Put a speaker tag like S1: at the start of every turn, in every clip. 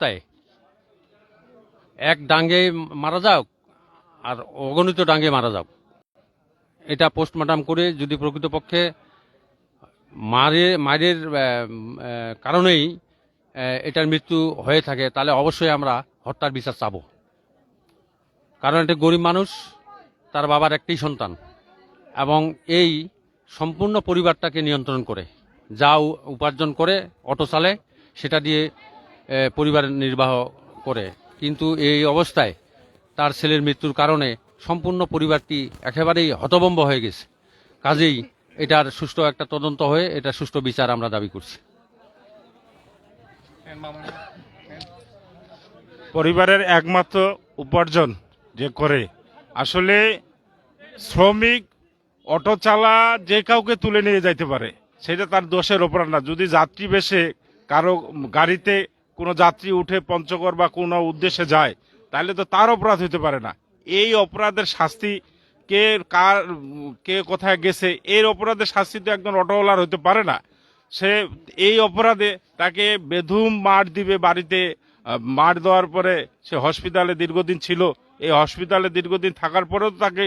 S1: তাই? এক ডাঙ্গে মারা যাও আর অগণিত ডাঙ্গে মারা যাও। এটা পোস্টমর্টম করে যদি প্রকৃতপক্ষে মারে আহ, কারণেই এটার মৃত্যু হয়ে থাকে তাহলে অবশ্যই আমরা হত্যার বিচার চাব। কারণ এটা গরিব মানুষ তার বাবার একটি সন্তান এবং এই সম্পূর্ণ পরিবারটাকে নিয়ন্ত্রণ করে যা উপার্জন করে অটো চালে সেটা দিয়ে পরিবার নির্বাহ করে। কিন্তু এই অবস্থায় তার ছেলের মৃত্যুর কারণে সম্পূর্ণ পরিবারটি একেবারেই হতবম্ব হয়ে গেছে। কাজেই এটার সুষ্ঠু একটা তদন্ত হয়ে এটা সুষ্ঠু বিচার আমরা দাবি করছি।
S2: পরিবারের একমাত্র উপার্জন যে করে, আসলে শ্রমিক, অটো চালা যে কাউকে তুলে নিয়ে যাইতে পারে, সেটা তার দোষের অপরাধ না। যদি যাত্রী বেশে কারও গাড়িতে কোনো যাত্রী উঠে পঞ্চগড় বা কোনো উদ্দেশ্যে যায়, তাহলে তো তার অপরাধ হতে পারে না। এই অপরাধের শাস্তি কে কার, কে কোথায় গেছে, এর অপরাধের শাস্তি তো একজন অটোওয়ালার হতে পারে না। সে এই অপরাধে তাকে বেধুম মার দিবে বাড়িতে মার দেওয়ার পরে সে হসপিটালে দীর্ঘদিন ছিল। এই হসপিটালে দীর্ঘদিন থাকার পরেও তাকে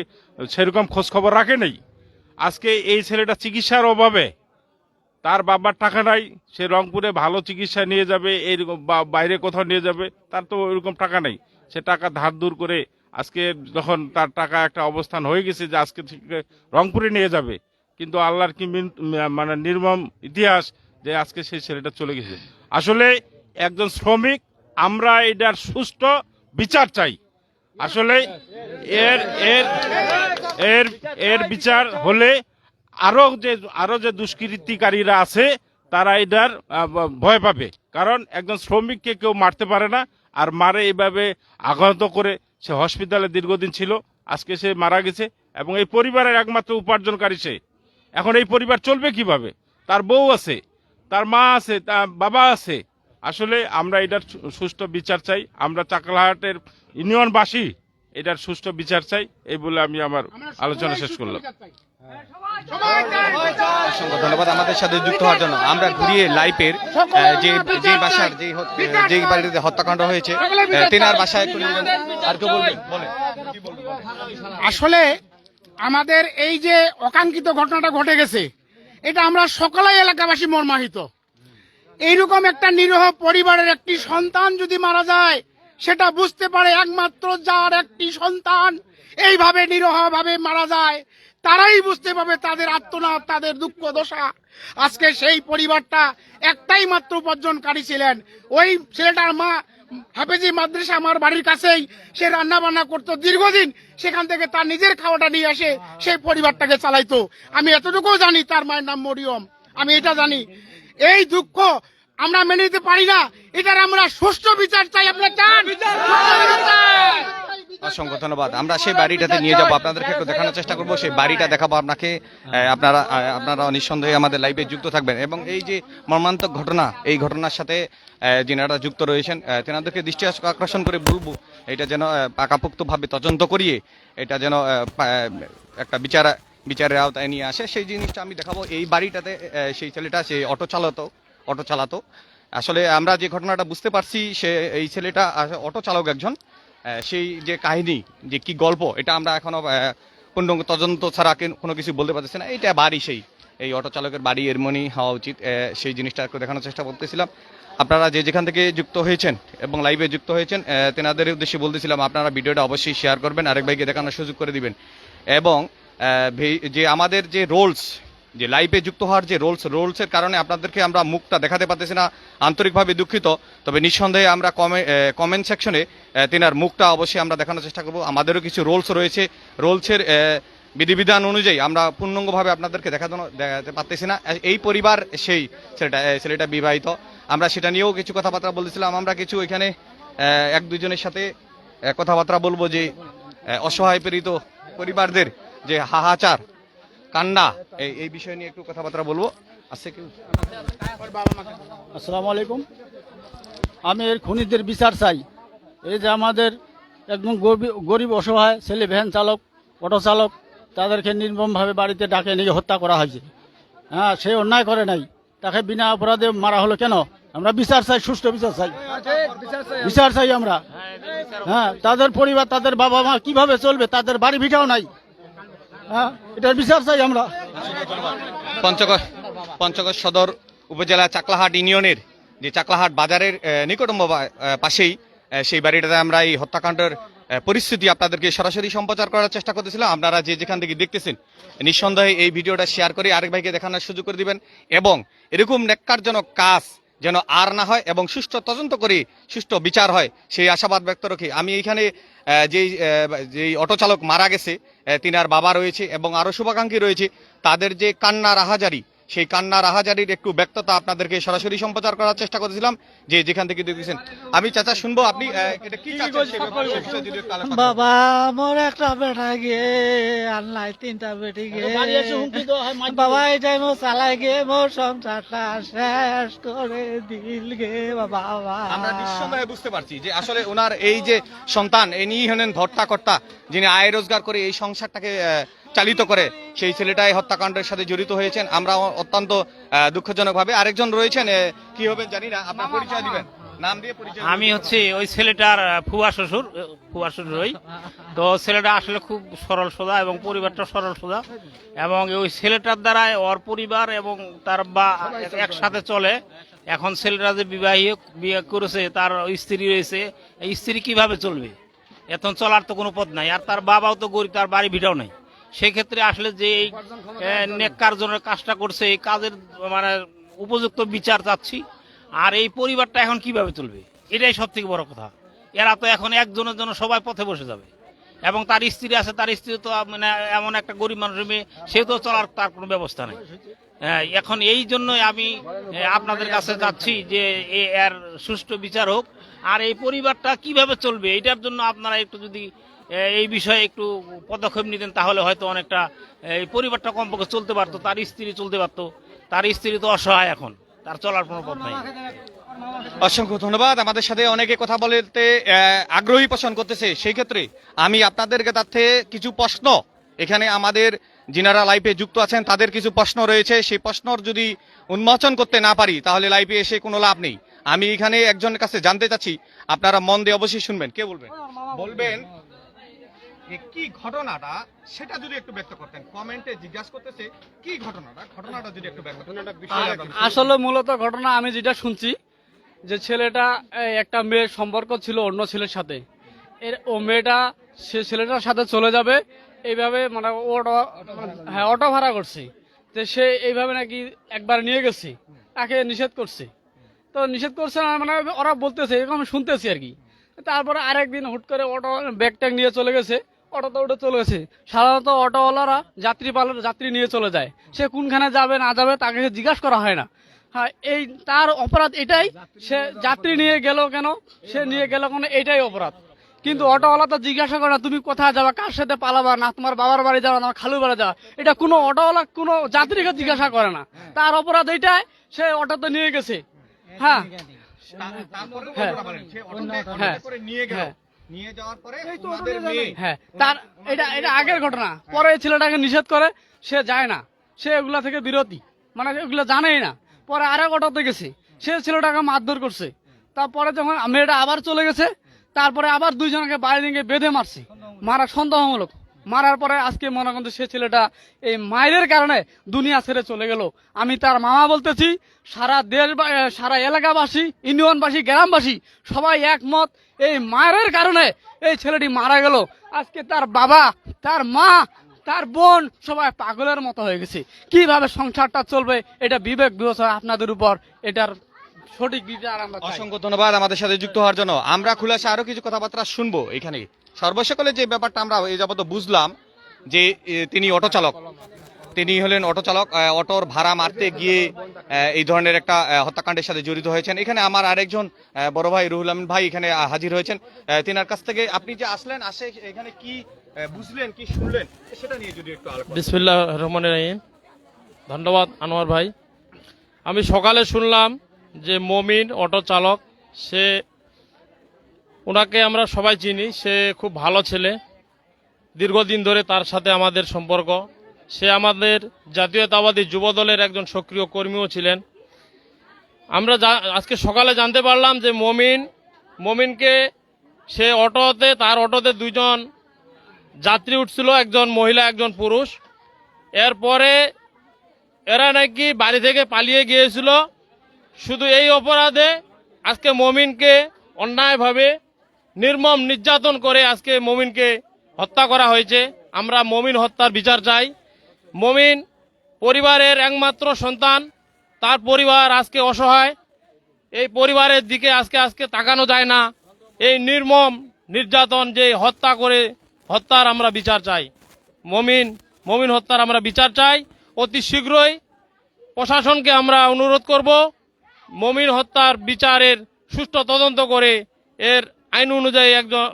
S2: সেরকম খোঁজখবর রাখে নাই। আজকে এই ছেলেটা চিকিৎসার অভাবে তার বাবার টাকা নাই, সে রংপুরে ভালো চিকিৎসা নিয়ে যাবে, এইরকম বা- বাইরে কোথাও নিয়ে যাবে, তার তো ওইরকম টাকা নেই। সে টাকা ধার দূর করে আজকে যখন তার টাকা একটা অবস্থান হয়ে গেছে যে আজকে রংপুরে নিয়ে যাবে, কিন্তু আল্লাহর কি মানে নির্মম ইতিহাস যে আজকে সেই ছেলেটা চলে গেছে। আসলে একজন শ্রমিক, আমরা এটার সুষ্ঠু বিচার চাই। আসলে এর এর এর এর বিচার হলে আরও যে আরও যে দুষ্কৃতিকারীরা আছে তারা এটার ভয় পাবে। কারণ একজন শ্রমিককে কেউ মারতে পারে না আর মারে এইভাবে আঘাত করে। সে হসপিটালে দীর্ঘদিন ছিল আজকে সে মারা গেছে এবং এই পরিবারের একমাত্র উপার্জনকারী সে। এখন এই পরিবার চলবে কীভাবে? তার বউ আছে তার মা আছে তার বাবা আছে। আসলে আমরা এটার সুষ্ঠু বিচার চাই। আমরা চাকলাহাটের ইউনিয়নবাসী এটার সুষ্ঠু বিচার চাই এই বলে আমি আমার আলোচনা শেষ করলাম।
S3: ধন্যবাদ আমাদের সাথে যুক্ত হওয়ার জন্য। আমরা ঘুরিয়ে লাইফের যে যে বাসার, যে যে বাড়িতে হত্যাকাণ্ড হয়েছে তেনার বাসায়। আর কেউ বলবেন?
S4: আসলে আমাদের এই যে অকাঙ্ক্ষিত ঘটনাটা ঘটে গেছে, এটা আমরা সকলেই এলাকাবাসী মর্মাহিত। এইরকম একটা নিরীহ পরিবারের একটি সন্তান যদি মারা যায়, সেটা বুঝতে পারে একমাত্র যার একটি সন্তান। এইভাবে নিরীহভাবে মারা যায়। তারাই বুঝতে পারবে তাদের আত্মনাথ তাদের দুঃখ, দশা। আজকে সেই পরিবারটা একটাই মাত্র উপার্জনকারী ছিলেন। ওই ছেলেটার মা, হাফেজি মাদ্রাসা আমার বাড়ির কাছেই, সে রান্না বান্না করতো। দীর্ঘদিন সেখান থেকে তার নিজের খাওয়াটা নিয়ে আসে, সেই পরিবারটাকে চালাইতো। আমি এতটুকু জানি তার মায়ের নাম মরিয়ম। আমি এটা জানি। এই দুঃখ আমরা মেনে নিতে পারি না। এটার আমরা সুষ্ঠু বিচার চাই। আপনারা চান।
S3: অসংখ্য ধন্যবাদ। আমরা সেই বাড়িটাতে নিয়ে যাব। আপনাদেরকে একটু দেখানোর চেষ্টা করব। সেই বাড়িটা দেখাবো আপনাকে। আপনারা আপনারা নিঃসন্দেহে আমাদের লাইভে যুক্ত থাকবেন। এবং এই যে মর্মান্তক ঘটনা, এই ঘটনার সাথে যিনারা যুক্ত রয়েছেন তেনাদেরকে দৃষ্টি আকর্ষণ করে বলব, এটা যেন পাকাপোক্তভাবে তদন্ত করিয়ে, এটা যেন একটা বিচার, বিচারের আওতায় নিয়ে আসে। সেই জিনিসটা আমি দেখাবো। এই বাড়িটাতে সেই ছেলেটা সেই অটো চালাতো অটো চালাতো। আসলে আমরা যে ঘটনাটা বুঝতে পারছি, সে, এই ছেলেটা অটো চালক একজন। সেই যে কাহিনী, যে কি গল্প, এটা আমরা এখনও পূর্ণাঙ্গ তদন্ত ছাড়া কেন- কিছু বলতে পারতেছি না। এটা বাড়ি সেই, এই অটো চালকের বাড়ি, এরমনি হওয়া উচিত। সেই জিনিসটা দেখানোর চেষ্টা করতেছিলাম। আপনারা যে যেখান থেকে যুক্ত হয়েছেন এবং লাইভে যুক্ত হয়েছেন তেনাদের উদ্দেশ্যে বলতেছিলাম, আপনারা ভিডিওটা অবশ্যই শেয়ার করবেন, আরেক ভাইকে দেখানোর সুযোগ করে দিবেন। এবং যে আমাদের যে রোলস যে লাইভে যুক্ত হওয়ার যে রোলস, রোলসের কারণে আপনাদেরকে আমরা মুখটা দেখাতে পারতেছি না, আন্তরিকভাবে দুঃখিত। তবে নিঃসন্দেহে আমরা কমেন্ট সেকশনে তেনার মুখটা অবশ্যই আমরা দেখানোর চেষ্টা করব। আমাদেরও কিছু রোলস রয়েছে। রোলসের বিধিবিধান অনুযায়ী আমরা পূর্ণাঙ্গভাবে আপনাদেরকে দেখাতে দেখাতে পারতেছি না। এই পরিবার সেই ছেলেটা ছেলেটা বিবাহিত। আমরা সেটা নিয়েও কিছু কথাবার্তা বলতেছিলাম। আমরা কিছু এখানে এক দুজনের সাথে কথাবার্তা বলব যে অসহায় পীড়িত পরিবারদের যে হাহাচার কান্না এই বিষয় নিয়ে একটু কথাবার্তা বলব। আছে কেউ
S5: আসসালামু আলাইকুম। আমি এর খুনিদের বিচার চাই। এই যে আমাদের একদম গরিব- গরিব অসহায় ছেলে ভ্যান চালক, অটো চালক, তাদেরকে নির্মমভাবে বাড়িতে ডাকে নিয়ে হত্যা করা হয়েছে। হ্যাঁ সে অন্যায় করে নাই। তাকে বিনা অপরাধে মারা হলো কেন? আমরা বিচার চাই, সুষ্ঠু বিচার চাই। বিচার চাই আমরা। হ্যাঁ তাদের পরিবার, তাদের বাবা মা কীভাবে চলবে? তাদের বাড়ি ভিটাও নাই। হ্যাঁ এটার বিচার চাই আমরা।
S3: পঞ্চগড় পঞ্চগড় সদর উপজেলা চাকলাহাট ইউনিয়নের যে চাকলাহাট বাজারের আহ, নিকটতম বা- পাশেই সেই বাড়িটাতে আমরা এই হত্যাকাণ্ডের পরিস্থিতি আপনাদেরকে সরাসরি সম্প্রচার করার চেষ্টা করতেছিলাম। আপনারা যে যেখান থেকে দেখতেছেন নিঃসন্দেহে এই ভিডিওটা শেয়ার করে আরেক ভাইকে দেখানোর সুযোগ করে দিবেন এবং এরকম নেককারজনক কাজ যেন আর না হয় এবং সুষ্ঠু তদন্ত করে, সুষ্ঠু বিচার হয়, সেই আশাবাদ ব্যক্ত রাখি। আমি এখানে যেই যেই অটো চালক মারা গেছে তিনার বাবা রয়েছে এবং আরও শুভাকাঙ্ক্ষী রয়েছে, তাদের যে কান্না, রাহাজারি সেই কান্নার রাহাজারির একটু ব্যক্ততা আপনাদেরকে সরাসরি সম্প্রচার করার চেষ্টা করেছিলাম যে যেখান থেকে দেখতেছেন। আমি চাচা শুনব আপনি এটা কি।
S6: বাবা মোর একটা বেটা গে আর নাই তিনটা বেটি গে। বাবা এটাই মোর চালাই গে মোর সংসারটা শেষ করে দিল গে বাবা
S3: আমরা নিঃসন্দেহে বুঝতে পারছি যে আসলে ওনার এই যে সন্তান ইনি হলেন ধর্তাকর্তা যিনি আয় রোজগার করে এই সংসারটাকে আহ, চালিত করে। সেই ছেলেটাই হত্যাকাণ্ডের সাথে জড়িত হয়েছেন। আমরা অত্যন্ত দুঃখজনক ভাবে আরেকজন রয়েছেন কি হবে জানি না। আপনার পরিচয় দিবেন। নাম দিয়ে পরিচয়
S7: আমি হচ্ছে ওই ছেলেটার ফুয়া শ্বশুর ফুয়া শ্বশুর হই তো ছেলেটা আসলে খুব সরল সোজা এবং পরিবারটা সরল সোজা। এবং ওই ছেলেটার দ্বারাই ওর পরিবার এবং তার বা একসাথে চলে। এখন ছেলেটা যে বিবাহী বিয়ে করেছে তার স্ত্রী রয়েছে এই স্ত্রী কীভাবে চলবে? এখন চলার তো কোনো পথ নাই। আর তার বাবাও তো গরিব তার বাড়ি ভিটাও নাই। সেই ক্ষেত্রে আসলে যে এই নেককারজনের কাজটা করছে এই কাজের মানে উপযুক্ত বিচার চাচ্ছি। আর এই পরিবারটা এখন কীভাবে চলবে? এটাই সব থেকে বড় কথা। এরা তো এখন একজনের জন্য সবাই পথে বসে যাবে। এবং তার স্ত্রী আছে তার স্ত্রী তো মানে এমন একটা গরিব মানুষের মেয়ে সে তো চলার তার কোনো ব্যবস্থা নেই। হ্যাঁ, এখন এই জন্যই আমি আপনাদের কাছে যাচ্ছি যে এর সুষ্ঠু বিচার হোক। আর এই পরিবারটা কীভাবে চলবে এটার জন্য আপনারা একটু যদি এই বিষয়ে একটু পদক্ষেপ নিতেন তাহলে হয়তো অনেকটা এই পরিবারটা কমপক্ষে চলতে পারতো তার স্ত্রী চলতে পারতো তার স্ত্রী তো অসহায় এখন তার চলার কোনো পথ নাই।
S3: অসংখ্য ধন্যবাদ আমাদের সাথে অনেকে কথা বলতে আগ্রহী পোষণ করতেছে সেই ক্ষেত্রে আমি আপনাদেরকে তার থেকে কিছু প্রশ্ন এখানে আমাদের যিনারা লাইফে যুক্ত আছেন তাদের কিছু প্রশ্ন রয়েছে সেই প্রশ্নর যদি উন্মোচন করতে না পারি তাহলে লাইফে এসে কোনো লাভ নেই। আমি এখানে একজনের কাছে জানতে চাচ্ছি আপনারা মন দিয়ে অবশ্যই শুনবেন কে বলবেন? বলবেন যে কি ঘটনাটা সেটা যদি একটু ব্যক্ত করতেন। কমেন্টে জিজ্ঞাসা করতেছে কি ঘটনাটা? ঘটনাটা যদি একটু ব্যক্ত
S8: আসলে মূলত ঘটনা আমি যেটা শুনছি যে ছেলেটা একটা মেয়ের সম্পর্ক ছিল অন্য ছেলের সাথে। এর ও মেয়েটা সে ছেলেটার সাথে চলে যাবে এইভাবে মানে অটো হ্যাঁ অটো ভাড়া করছে। তো সে এইভাবে নাকি একবার নিয়ে গেছে তাকে নিষেধ করছে। তো নিষেধ করছে না মানে ওরা বলতেছে এরকম শুনতেছি আর কি। তারপরে আরেকদিন হুট করে অটো ব্যাগ ট্যাগ নিয়ে চলে গেছে। অটোতে উঠে চলে গেছে। সাধারণত অটোওয়ালারা যাত্রী পালন যাত্রী নিয়ে চলে যায়। সে কোনখানে যাবে না যাবে তাকে জিজ্ঞাসা করা হয় না। হ্যাঁ এই তার অপরাধ এটাই সে যাত্রী নিয়ে গেল কেন সে নিয়ে গেল কেন এটাই অপরাধ। কিন্তু অটোওয়ালা তো জিজ্ঞাসা করে না তুমি কোথায় যাবা? কার সাথে পালাবা? না তোমার বাবার বাড়ি যাবা না খালু বাড়ি যাবা? এটা কোনো অটোওয়ালা কোনো যাত্রীকে জিজ্ঞাসা করে না। তার অপরাধ এটাই সে অটোতে নিয়ে গেছে। হ্যাঁ। হ্যাঁ।
S3: সে অটোতে
S8: হ্যাঁ।
S3: নিয়ে
S8: হ্যাঁ।
S3: নিয়ে যাওয়ার পরে ওনাদের মেয়ে।
S8: হ্যাঁ তার এটা এটা আগের ঘটনা। পরে ছেলেটাকে নিষেধ করে সে যায় না। সে এগুলা থেকে বিরতি। মানে এগুলো জানেই না। পরে আরেক অটোতে গেছে। সে ছেলেটাকে মারধর করছে। তারপরে যখন মেয়েটা আবার চলে গেছে তারপরে আবার দুইজনকে বাইরে নিয়ে বেঁধে মারছে। মারা সন্দেহমূলক। মারার পরে আজকে মনে করতে সে ছেলেটা এই মায়ের কারণে দুনিয়া ছেড়ে চলে গেল। আমি তার মামা বলতেছি, সারা দেশ সারা এলাকাবাসী ইউনিয়নবাসী গ্রামবাসী সবাই একমত, এই মায়ের কারণে এই ছেলেটি মারা গেল। আজকে তার বাবা, তার মা, তার বোন সবাই পাগলের মতো হয়ে গেছে। কীভাবে সংসারটা চলবে, এটা বিবেক বিবেচনা আপনাদের উপর, এটার সঠিক বিচার আমরা
S3: অসংখ্য ধন্যবাদ আমাদের সাথে যুক্ত হওয়ার জন্য। আমরা খুলাসে আরও কিছু কথাবার্তা শুনব এখানে। সর্বসকলে যে ব্যাপারটা আমরা এই যাবত বুঝলাম যে তিনি অটো চালক তিনি হলেন অটো চালক অটোর ভাড়া মারতে গিয়ে এই ধরনের একটা হত্যাকাণ্ডের সাথে জড়িত হয়েছেন। এখানে আমার আরেকজন বড় ভাই রুহুল আমিন ভাই এখানে হাজির হয়েছেন। তিনার কাছ থেকে আপনি যে আসলেন আসে এখানে কি বুঝলেন কি শুনলেন সেটা নিয়ে যদি একটু আলোচনা
S9: বিসমিল্লাহ রহমান রাহিম। ধন্যবাদ আনোয়ার ভাই। আমি সকালে শুনলাম যে মমিন অটো চালক, সে ওনাকে আমরা সবাই চিনি। সে খুব ভালো ছেলে। দীর্ঘদিন ধরে তার সাথে আমাদের সম্পর্ক। সে আমাদের জাতীয়তাবাদী যুব দলের একজন সক্রিয় কর্মীও ছিলেন। আমরা আজকে সকালে জানতে পারলাম যে মমিন, মমিনকে সে অটোতে, তার অটোতে দুইজন যাত্রী উঠছিল, একজন মহিলা, একজন পুরুষ। এরপরে এরা নাকি বাড়ি থেকে পালিয়ে গিয়েছিল। শুধু এই অপরাধে আজকে মমিনকে অন্যায়ভাবে নির্মম নির্যাতন করে আজকে মমিনকে হত্যা করা হয়েছে। আমরা মমিন হত্যার বিচার চাই। মমিন পরিবারের একমাত্র সন্তান, তার পরিবার আজকে অসহায়। এই পরিবারের দিকে আজকে আজকে তাকানো যায় না। এই নির্মম নির্যাতন যে হত্যা করে, হত্যার আমরা বিচার চাই। মমিন মমিন হত্যার আমরা বিচার চাই। অতি শীঘ্রই প্রশাসনকে আমরা অনুরোধ করব। মমিন হত্যার বিচারের সুষ্ঠু তদন্ত করে এর আইন অনুযায়ী একজন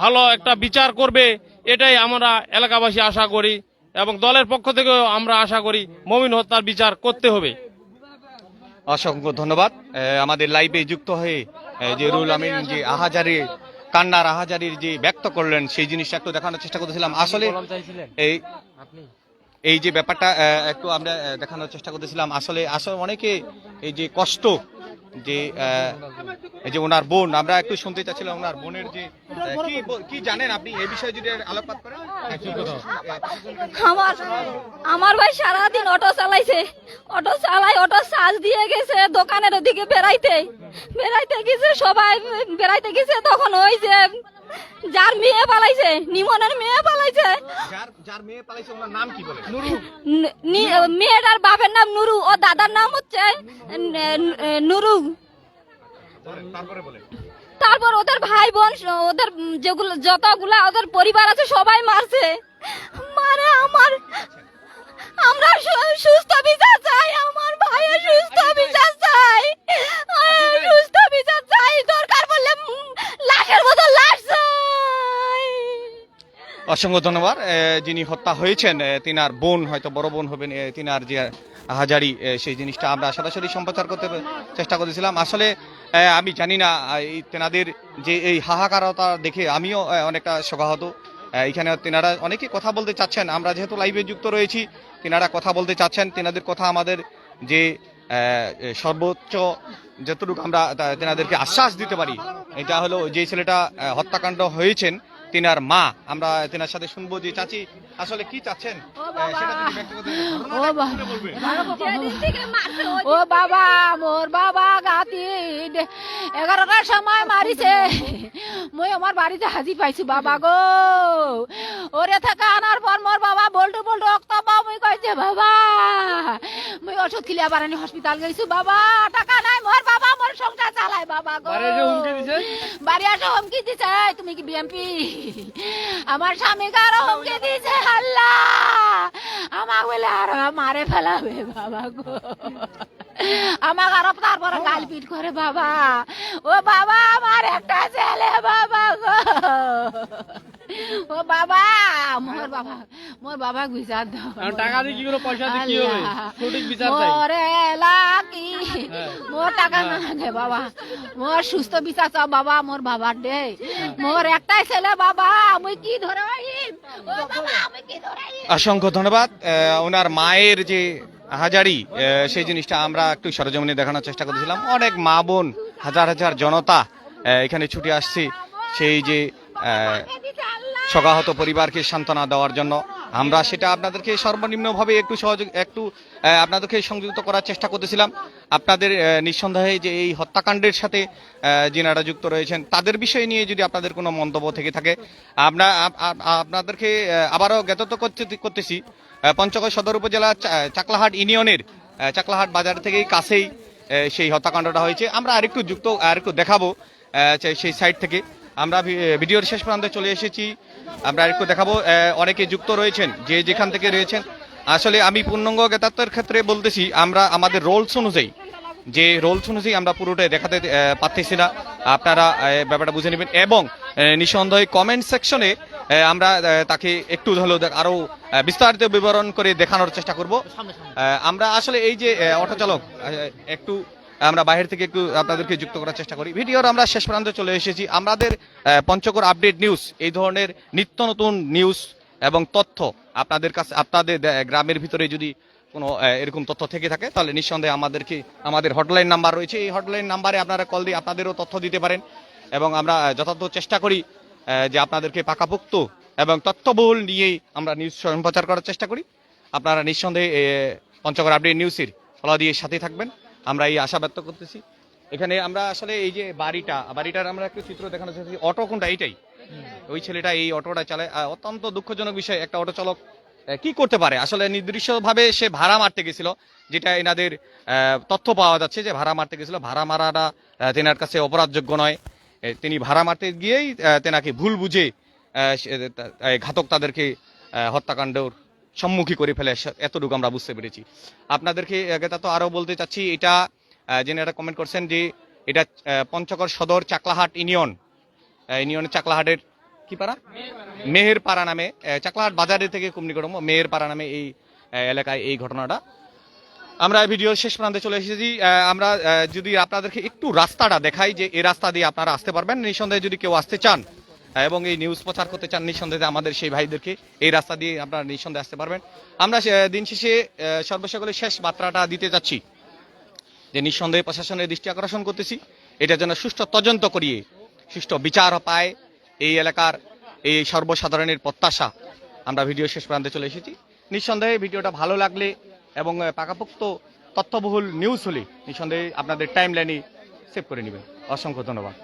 S9: ভালো একটা বিচার করবে এটাই আমরা এলাকাবাসী আশা করি এবং দলের পক্ষ থেকেও আমরা আশা করি মমিন হত্যার বিচার করতে হবে।
S3: অসংখ্য ধন্যবাদ। আমাদের লাইভে যুক্ত হয়ে যে রুল আমিন যে আহাজারি কান্নার আহাজারির যে ব্যক্ত করলেন সেই জিনিসটা একটু দেখানোর চেষ্টা করতেছিলাম। আসলে এই এই যে ব্যাপারটা একটু আমরা দেখানোর চেষ্টা করতেছিলাম আসলে আসলে অনেকে এই যে কষ্ট যে এই যে ওনার বোন আমরা একটু শুনতে চাচ্ছিলাম ওনার বোনের যে কি জানেন আপনি এই বিষয়ে যদি আলোকপাত করেন? হ্যাঁ?
S10: আমার আমার ভাই সারাদিন অটো চালাইছে। অটো চালাই অটো চার্জ দিয়ে গেছে দোকানের ওদিকে বেড়াইতে। বেড়াইতে গেছে সবাই বেড়াইতে গেছে তখন ওই যে যার মেয়ে পালাইছে নিমনের মেয়ে পালাইছে।
S3: যার যার মেয়ে পালাইছে ওনার নাম কি বলে?
S10: ন- মেয়েটার বাপের নাম নুরু ও দাদার নাম হচ্ছে নুরু।
S3: তারপরে বলে।
S10: তারপর ওদের ভাই বোন ওদের যেগুলো যতগুলা ওদের পরিবার আছে সবাই মারছে। মারে আমরা সু- সুস্থ বিচার চাই আমার ভাইয়ের সুস্থ বিচার চাই আহ, সুস্থ বিচার চাই দরকার বললে উম, লাশের বদল লাশ চাই
S3: অসংখ্য ধন্যবাদ। যিনি হত্যা হয়েছেন তিনার বোন হয়তো বড় বোন হবেন তিনার যে হাজারি সেই জিনিসটা আমরা সরাসরি সম্প্রচার করতে চেষ্টা করেছিলাম। আসলে আমি জানি না এই তেনাদের যে এই হাহাকারতা দেখে আমিও অনেকটা এ, এখানে তেনারা অনেকে কথা বলতে চাচ্ছেন। আমরা যেহেতু লাইভে যুক্ত রয়েছি তেনারা কথা বলতে চাচ্ছেন। তেনাদের কথা আমাদের যে সর্বোচ্চ যতটুকু আমরা তেনাদেরকে আশ্বাস দিতে পারি এটা হলো যে ছেলেটা হত্যাকাণ্ড হয়েছেন তিনার মা। আমরা তেনার সাথে শুনব যে চাচি আসলে কি চাচ্ছেন?
S11: ও বাবা। মোর বাবা গাতি এগারোটার সময় মারিছে। মই আমার বাড়িতে হাজির পাইছি বাবা গো। ওরে থেকে আনার পর মোর বাবা বল্টু বল্টু রক্ত পাও। মুই কইছে বাবা মই ওষুধ খিলিয়া পারেনি হসপিটাল গেছি বাবা। টাকা নাই মোর সংসার চালায় বাবা গো।
S8: বাড়ি এসে হুমকি দিছে?
S11: বাড়ি আসে হুমকি দিছে। তুমি কি বিএমপি আমার স্বামীকে আরও হুমকি দিছে আল্লাহ। আমাকে বলে আরও মারে ফেলাবে বাবা গো। আমাকে আরও তারপরে গাল পিট করে বাবা। ও বাবা আমার একটা ছেলে বাবা গো। ও বাবা মোর বাবা মোর বাবা গুজার দাও।
S8: টাকা দিয়ে কি করে পয়সা দিয়ে কি হবে? সঠিক বিচার চাই।
S11: লাকি মোর টাকা না লাগে বাবা। মোর সুস্থ বাবা মোর বাবার মোর একটাই ছেলে বাবা আমি কি ধরে
S3: অসংখ্য ধন্যবাদ। ওনার মায়ের যে হাজারি সেই জিনিসটা আমরা একটু সরজমিনে দেখানোর চেষ্টা করেছিলাম অনেক মা বোন হাজার হাজার জনতা এখানে ছুটে আসছে সেই যে এ, শোকাহত পরিবারকে সান্ত্বনা দেওয়ার জন্য। আমরা সেটা আপনাদেরকে সর্বনিম্নভাবে একটু সহযোগ একটু আপনাদেরকে সংযুক্ত করার চেষ্টা করতেছিলাম। আপনাদের নিঃসন্দেহে যে এই হত্যাকাণ্ডের সাথে যিনারা যুক্ত রয়েছেন, তাদের বিষয় নিয়ে যদি আপনাদের কোনো মন্তব্য থেকে থাকে, আমরা আপ- আপ- আপনাদেরকে আবারও জ্ঞাতত করতে, করতেছি পঞ্চগড় সদর উপজেলা চাকলাহাট ইউনিয়নের চাকলাহাট বাজার থেকেই কাছেই সেই হত্যাকাণ্ডটা হয়েছে। আমরা আরেকটু যুক্ত, আরেকটু দেখাবো সেই- সেই সাইড থেকে। আমরা ভিডিওর শেষ প্রান্তে চলে এসেছি। আমরা আরেকটু দেখাবো অনেকে যুক্ত রয়েছেন, যে যেখান থেকে রয়েছেন আসলে আমি পূর্ণাঙ্গ জ্ঞাতাত্বের ক্ষেত্রে বলতেছি আমরা আমাদের রোলস অনুযায়ী যে রোলস অনুযায়ী আমরা পুরোটাই দেখাতে পারতেছি না। আপনারা ব্যাপারটা বুঝে নেবেন। এবং নিঃসন্দেহে কমেন্ট সেকশনে আমরা তাকে একটু হলেও দেখ- আরও বিস্তারিত বিবরণ করে দেখানোর চেষ্টা করব। আমরা আসলে এই যে আহ, অটো চালক একটু আমরা বাইরে থেকে একটু আপনাদেরকে যুক্ত করার চেষ্টা করি। ভিডিওর আমরা শেষ প্রান্তে চলে এসেছি। আমাদের পঞ্চগড় আপডেট নিউজ এই ধরনের নিত্য নতুন নিউজ এবং তথ্য আপনাদের কাছে, আপনাদের গ্রামের ভিতরে যদি কোনো এরকম তথ্য থেকে থাকে, তাহলে নিঃসন্দেহে আমাদেরকে আমাদের হটলাইন নাম্বার রয়েছে। এই হটলাইন নাম্বারে আপনারা কল দিয়ে আপনাদেরও তথ্য দিতে পারেন এবং আমরা যথার্থ চেষ্টা করি যে আপনাদেরকে পাকাপোক্ত এবং তথ্যবহুল নিয়েই আমরা নিউজ সম্প্রচার করার চেষ্টা করি। আপনারা নিঃসন্দেহে পঞ্চগড় আপডেট নিউজের ফলো দিয়ে সাথে থাকবেন। আমরা এই আশা ব্যক্ত করতেছি। এখানে আমরা আসলে এই যে বাড়িটা, বাড়িটার আমরা একটু চিত্র দেখানো অটো কোনটা? এইটাই। ওই ছেলেটা এই অটোটা চালায় অত্যন্ত দুঃখজনক বিষয়, একটা অটো চালক কি করতে পারে? আসলে নির্দিষ্টভাবে সে ভাড়া মারতে গেছিল, যেটা এনাদের তথ্য পাওয়া যাচ্ছে যে ভাড়া মারতে গেছিল। ভাড়া মারাটা তেনার কাছে অপরাধযোগ্য নয়। তিনি ভাড়া মারতে গিয়েই তেনাকে ভুল বুঝে ঘাতক তাদেরকে হত্যাকাণ্ডর সম্মুখী করে ফেলে এতটুকু আমরা বুঝতে পেরেছি। আপনাদেরকে আগে তো আরও বলতে চাচ্ছি, এটা যিনি এটা কমেন্ট করছেন যে এটা পঞ্চগড় সদর চাকলাহাট ইউনিয়ন ইউনিয়নের চাকলাহাটের কি পাড়া? মেহের পাড়া নামে চাকলাহাট বাজারের থেকে খুব নিকটম মেহের পাড়া নামে এই এলাকায় এই ঘটনাটা। আমরা ভিডিও শেষ প্রান্তে চলে এসেছি। আমরা যদি আপনাদেরকে একটু রাস্তাটা দেখাই যে এই রাস্তা দিয়ে আপনারা আসতে পারবেন নিঃসন্দেহে যদি কেউ আসতে চান এবং এই নিউজ প্রচার করতে চান নিঃসন্দেহে আমাদের সেই ভাইদেরকে এই রাস্তা দিয়ে আপনারা নিঃসন্দেহে আসতে পারবেন। আমরা দিন শেষে আহ, সর্বসকলে শেষ বার্তাটা দিতে চাচ্ছি যে নিঃসন্দেহে প্রশাসনের দৃষ্টি আকর্ষণ করতেছি। এটা যেন সুষ্ঠু তদন্ত করিয়ে সুষ্ঠু বিচার পায় এই এলাকার এই সর্বসাধারণের প্রত্যাশা। আমরা ভিডিও শেষ প্রান্তে চলে এসেছি। নিঃসন্দেহে ভিডিওটা ভালো লাগলে এবং পাকাপোক্ত তথ্যবহুল নিউজ হলে নিঃসন্দেহে আপনাদের টাইম লাইনে সেভ করে নেবেন। অসংখ্য ধন্যবাদ।